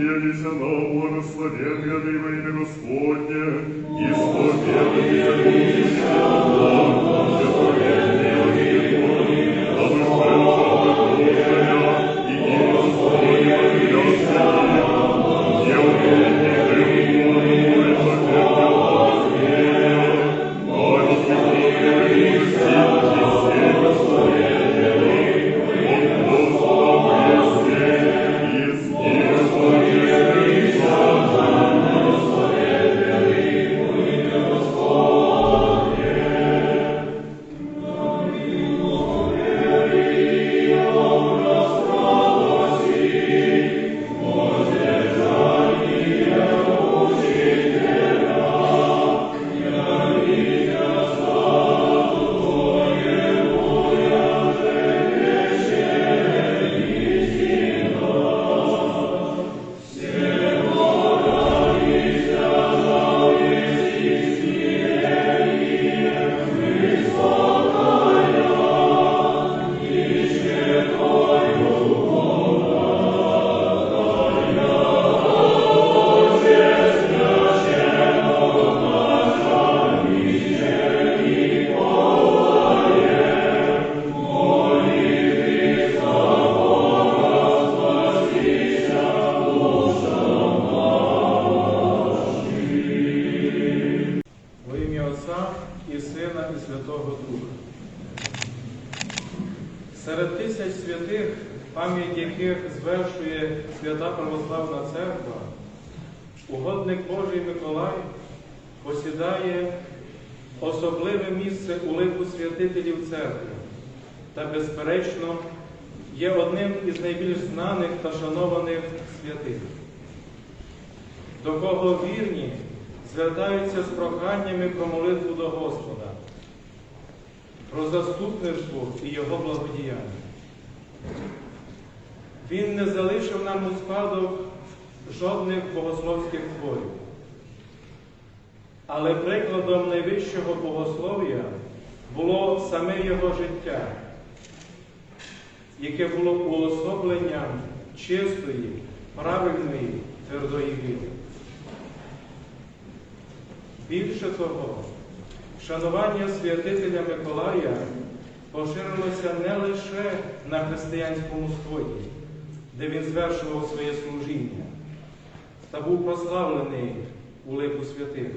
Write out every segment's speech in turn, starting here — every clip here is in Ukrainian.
Надеялись на благословенное во имя Господне, исповедуйте будущее, Отця і Сина, і Святого Духа. Серед тисяч святих, пам'ять яких звершує Свята Православна Церква, угодник Божий Миколай посідає особливе місце у лику святителів церкви та, безперечно, є одним із найбільш знаних та шанованих святих до кого вірні звертаються з проханнями про молитву до Господа, про заступництво і Його благодіяння. Він не залишив нам у спадок жодних богословських творів. Але прикладом найвищого богослов'я було саме його життя, яке було уособленням чистої, правильної, твердої віри. Більше того, шанування святителя Миколая поширилося не лише на християнському сході, де він звершував своє служіння та був прославлений у лику святих,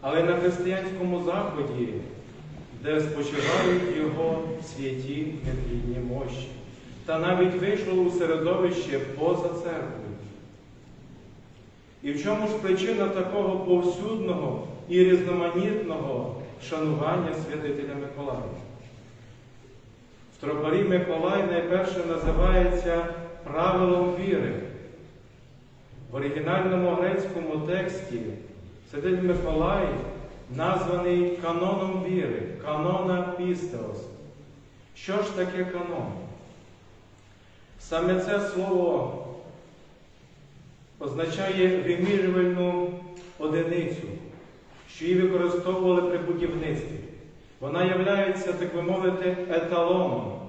але на християнському заході, де спочивають його святі нетлінні мощі, та навіть вийшло у середовище поза церквою. І в чому ж причина такого повсюдного і різноманітного шанування святителя Миколая? В тропарі Миколай найперше називається правилом віри. В оригінальному грецькому тексті святитель Миколай названий каноном віри, канона пістеос. Що ж таке канон? Саме це слово означає вимірювальну одиницю, що її використовували при будівництві. Вона є, так би мовити, еталоном.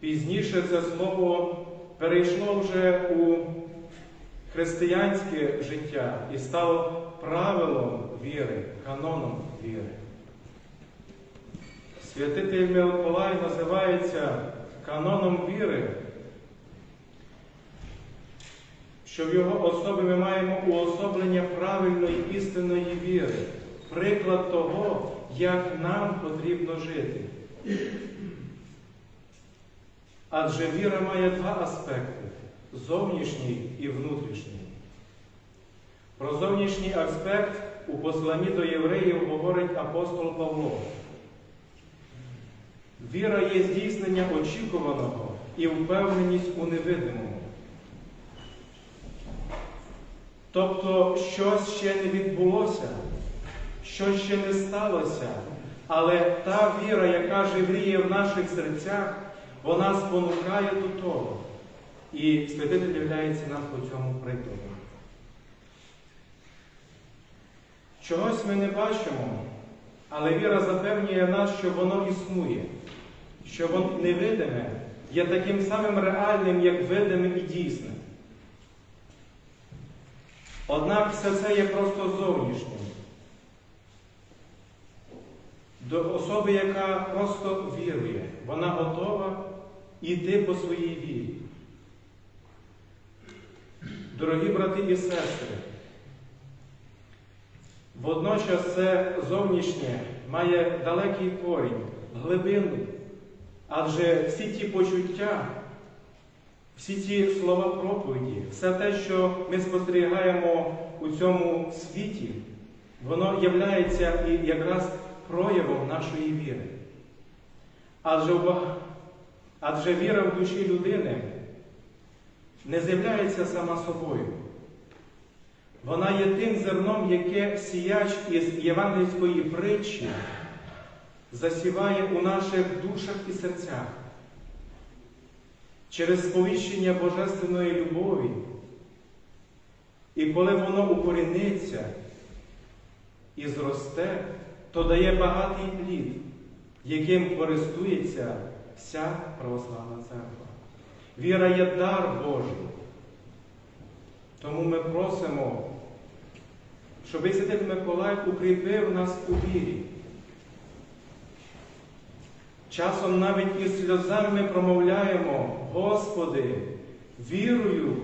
Пізніше це слово перейшло вже у християнське життя і стало правилом віри, каноном віри. Святитель Миколай називається каноном віри, що в його особі ми маємо уособлення правильної істинної віри, приклад того, як нам потрібно жити. Адже віра має два аспекти зовнішній і внутрішній. Про зовнішній аспект у посланні до євреїв говорить апостол Павло. Віра є здійснення очікуваного і впевненість у невидимому. Тобто щось ще не відбулося, щось ще не сталося, але та віра, яка живріє в наших серцях, вона спонукає до того. І святитель являється нам по цьому прикладу. Чогось ми не бачимо, але віра запевнює нас, що воно існує, що воно невидиме, є таким самим реальним, як видимим і дійсним. Однак все це є просто зовнішнім. До особи, яка просто вірує, вона готова йти по своїй вірі. Дорогі брати і сестри, водночас це зовнішнє має далекий корінь, глибину, адже всі ті почуття, всі ці слова проповіді, все те, що ми спостерігаємо у цьому світі, воно являється і якраз проявом нашої віри. Адже, адже віра в душі людини не з'являється сама собою. Вона є тим зерном, яке сіяч із євангельської притчі засіває у наших душах і серцях. Через сповіщення Божественної любові. І коли воно укоріниться і зросте, то дає багатий плід, яким користується вся православна церква. Віра є дар Божий. Тому ми просимо, щоб Святий Миколай укріпив нас у вірі. Часом навіть із сльозами промовляємо, Господи, вірую,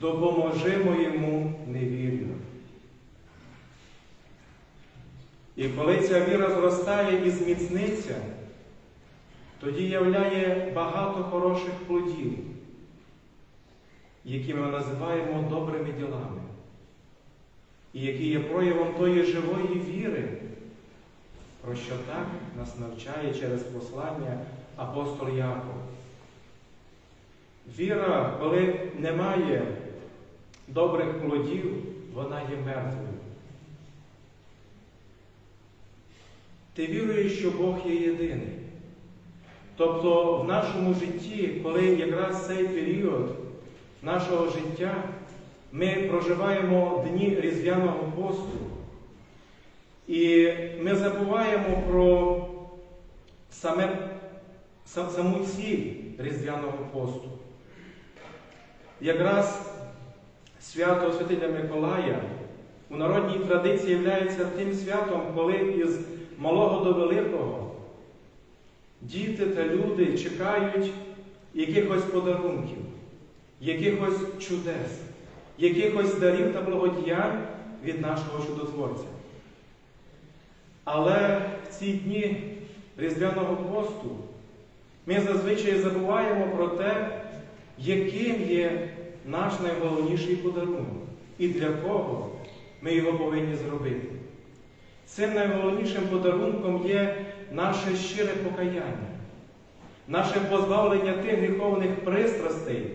допоможи моєму невір'ю. І коли ця віра зростає і зміцниться, тоді являє багато хороших плодів, які ми називаємо добрими ділами, і які є проявом тої живої віри, про що так нас навчає через послання апостол Яков. Віра, коли немає добрих плодів, вона є мертвою. Ти віруєш, що Бог є єдиний. Тобто в нашому житті, коли якраз цей період нашого життя, ми проживаємо дні Різдвяного посту, і ми забуваємо про саме, сам- саму ціль Різдвяного посту. Якраз свято Святителя Миколая у народній традиції є тим святом, коли із малого до великого діти та люди чекають якихось подарунків, якихось чудес, якихось дарів та благодіянь від нашого чудотворця. Але в ці дні Різдвяного посту ми зазвичай забуваємо про те, яким є наш найголовніший подарунок і для кого ми його повинні зробити. Цим найголовнішим подарунком є наше щире покаяння, наше позбавлення тих гріховних пристрастей,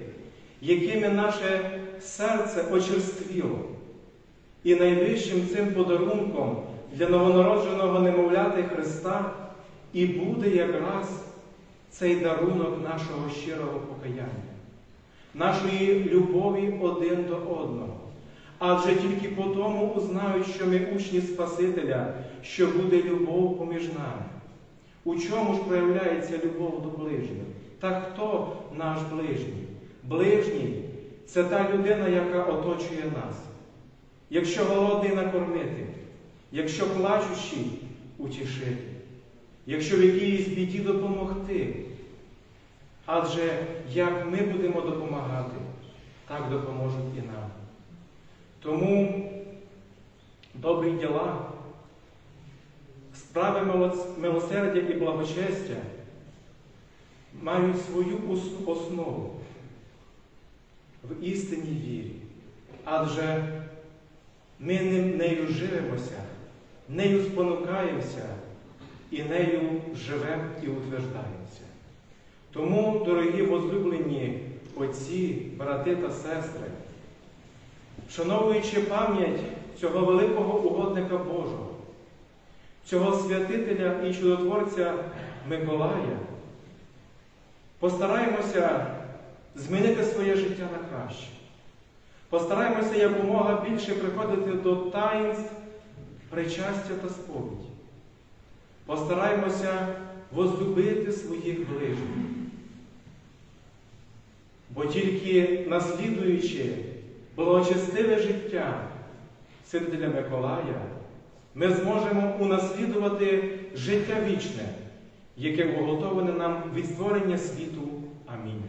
якими наше серце очерствіло. І найвищим цим подарунком для новонародженого немовляти Христа і буде якраз цей дарунок нашого щирого покаяння, нашої любові один до одного. Адже тільки по тому узнають, що ми учні Спасителя, що буде любов поміж нами. У чому ж проявляється любов до ближнього? Та хто наш ближній? Ближній це та людина, яка оточує нас. Якщо голодний накормити, якщо плачущий утішити, якщо в якійсь біді допомогти. Адже як ми будемо допомагати, так допоможуть і нам. Тому добрі діла, справи милосердя і благочестя мають свою основу в істинній вірі. Адже ми нею живемося, нею спонукаємося і нею живемо і утверждаємося. Тому, дорогі возлюблені отці, брати та сестри, вшановуючи пам'ять цього великого угодника Божого, цього святителя і чудотворця Миколая, постараємося змінити своє життя на краще. Постараємося якомога більше приходити до таїнств причастя та сповіді. Постараємося возлюбити своїх ближніх. Бо тільки наслідуючи благочестиве життя Святителя Миколая, ми зможемо унаслідувати життя вічне, яке уготоване нам від створення світу. Амінь.